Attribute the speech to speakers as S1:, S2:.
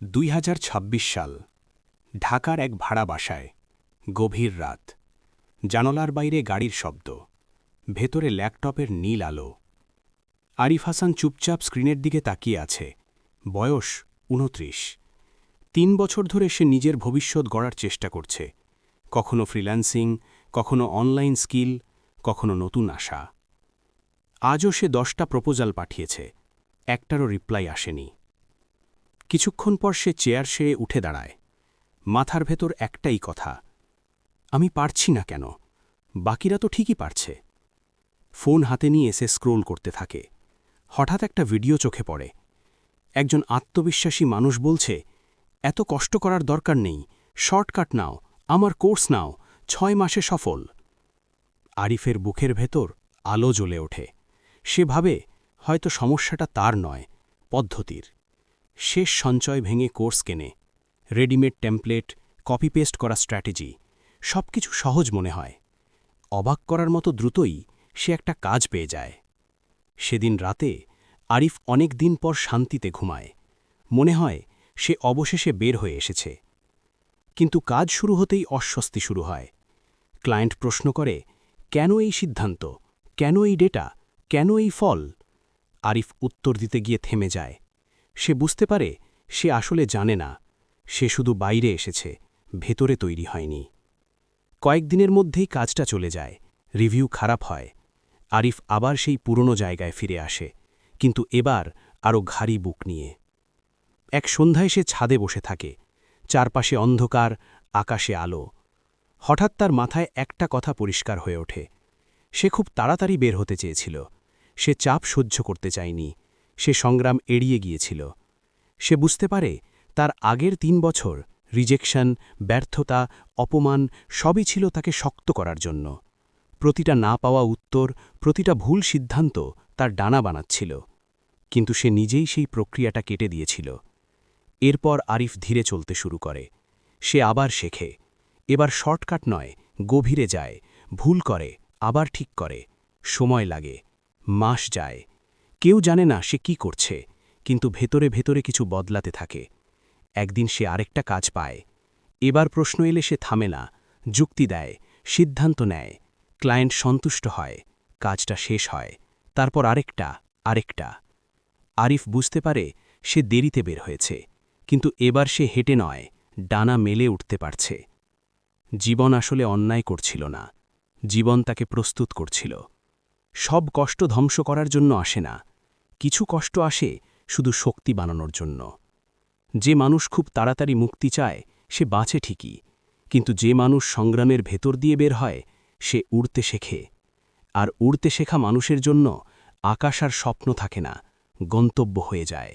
S1: দুই হাজার ছাব্বিশ সাল, ঢাকার এক ভাড়া বাসায়, গভীর রাত। জানলার বাইরে গাড়ির শব্দ, ভেতরে ল্যাপটপের নীল আলো। আরিফ হাসান চুপচাপ স্ক্রিনের দিকে তাকিয়ে আছে, বয়স উনত্রিশ তিন বছর ধরে সে নিজের ভবিষ্যৎ গড়ার চেষ্টা করছে, কখনো ফ্রিল্যান্সিং, কখনো অনলাইন স্কিল, কখনো নতুন আশা। আজও সে দশটা প্রপোজাল পাঠিয়েছে, একটারও রিপ্লাই আসেনি। কিছুক্ষণ পর সে চেয়ার সেরে উঠে দাঁড়ায়। মাথার ভেতর একটাই কথা, আমি পারছি না কেন? বাকিরা তো ঠিকই পারছে। ফোন হাতে নিয়ে এসে স্ক্রোল করতে থাকে। হঠাৎ একটা ভিডিও চোখে পড়ে। একজন আত্মবিশ্বাসী মানুষ বলছে, এত কষ্ট করার দরকার নেই, শর্টকাট নাও, আমার কোর্স নাও, ছয় মাসে সফল। আরিফের বুকের ভেতর আলো জ্বলে ওঠে। সে ভাবে, হয়তো সমস্যাটা তার নয়, পদ্ধতির। শেষ সঞ্চয় ভেঙে কোর্স কেনে, রেডিমেড টেমপ্লেট কপি পেস্ট করা স্ট্র্যাটেজি সব কিছু সহজ মনে হয়। অবাক করার মতো দ্রুতই সে একটা কাজ পেয়ে যায়। সেদিন রাতে আরিফ অনেক দিন পর শান্তিতে ঘুমায়। মনে হয় সে অবশেষে বের হয়ে এসেছে। কিন্তু কাজ শুরু হতেই অস্বস্তি শুরু হয়। ক্লায়েন্ট প্রশ্ন করে, কেন এই সিদ্ধান্ত? কেন এই ডেটা? কেন এই ফল? আরিফ উত্তর দিতে গিয়ে থেমে যায়। সে বুঝতে পারে, সে আসলে জানে না। সে শুধু বাইরে এসেছে, ভেতরে তৈরি হয়নি। কয়েকদিনের মধ্যেই কাজটা চলে যায়, রিভিউ খারাপ হয়। আরিফ আবার সেই পুরনো জায়গায় ফিরে আসে, কিন্তু এবার আরও ঘাড়ি বুক নিয়ে। এক সন্ধ্যায় সে ছাদে বসে থাকে, চারপাশে অন্ধকার, আকাশে আলো। হঠাৎ তার মাথায় একটা কথা পরিষ্কার হয়ে ওঠে। সে খুব তাড়াতাড়ি বের হতে চেয়েছিল, সে চাপ সহ্য করতে চায়নি। সে সংগ্রাম এড়িয়ে গিয়েছিল। সে বুঝতে পারে তার আগের তিন বছর, রিজেকশন, ব্যর্থতা, অপমান সবই ছিল তাকে শক্ত করার জন্য। প্রতিটা না পাওয়া উত্তর, প্রতিটা ভুল সিদ্ধান্ত তার ডানা বানাচ্ছিল। কিন্তু সে নিজেই সেই প্রক্রিয়াটা কেটে দিয়েছিল। এরপর আরিফ ধীরে চলতে শুরু করে। সে আবার শেখে। এবার শর্টকাট নয়, গভীরে যায়, ভুল করে, আবার ঠিক করে। সময় লাগে, মাস যায়। কেউ জানে না সে কি করছে, কিন্তু ভেতরে ভেতরে কিছু বদলাতে থাকে। একদিন সে আরেকটা কাজ পায়। এবার প্রশ্ন এলে সে থামে না, যুক্তি দেয়, সিদ্ধান্ত নেয়, ক্লায়েন্ট সন্তুষ্ট হয়, কাজটা শেষ হয়, তারপর আরেকটা আরেকটা। আরিফ বুঝতে পারে সে দেরিতে বের হয়েছে, কিন্তু এবার সে হেঁটে নয়, ডানা মেলে উঠতে পারছে। জীবন আসলে অন্যায় করছিল না, জীবন তাকে প্রস্তুত করছিল। সব কষ্ট ধ্বংস করার জন্য আসে না। কিছু কষ্ট আসে শুধু শক্তি বানানোর জন্য। যে মানুষ খুব তাড়াতাড়ি মুক্তি চায়, সে বাঁচে ঠিকই। কিন্তু যে মানুষ সংগ্রামের ভেতর দিয়ে বের হয়, সে উড়তে শেখে। আর উড়তে শেখা মানুষের জন্য আকাশ আর স্বপ্ন থাকে না, গন্তব্য হয়ে যায়।